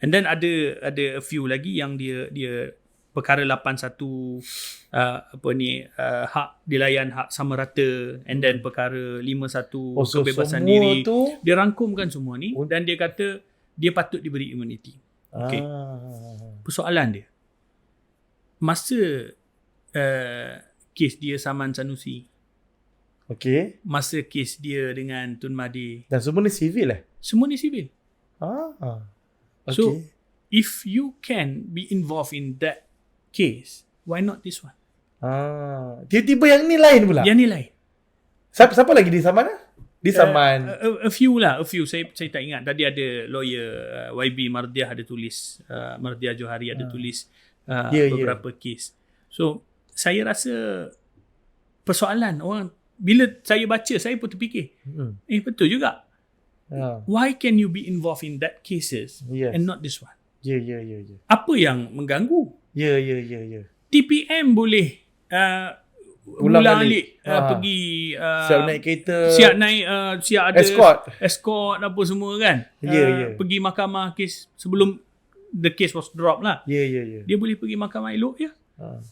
And then ada ada a few lagi yang dia dia perkara 81 uh, apa ni uh, hak dilayan hak sama rata and then perkara 51 Oh, so kebebasan diri. tu Dia rangkumkan semua ni Oh. dan dia kata dia patut diberi immunity. Okey. Ah. Persoalan dia. Masa uh, kes dia Saman Sanusi, Okey. masa kes dia dengan Tun Mahdi, Dan semua ni civil eh? semua ni sivil. Ah. Ah. So, if you can be involved in that case, why not this one? Ah. Tiba-tiba yang ni lain pula. Yang ni lain. Siapa, siapa lagi di Saman ah? Di Saman. Uh, a, a few lah, a few. Saya saya tak ingat. Tadi ada lawyer uh, YB Mardiah ada tulis, uh, Mardiah Johari ada tulis uh, Ya, ya. beberapa kes. So, saya rasa persoalan orang bila saya baca saya pun terfikir, Hmm. eh betul juga. Ah. Why can you be involved in that cases Yes. and not this one? Ya, ya, ya, ya. Apa yang mengganggu? Ya, ya, ya, ya. TPM boleh uh, Ulang alik uh, Ah. pergi uh, Siap naik kereta. siap naik uh, siap ada Escort. escort apa semua kan Ya, uh, ya. pergi mahkamah kes sebelum the case was drop lah Ya, ya, ya. dia boleh pergi mahkamah elok ya Ah.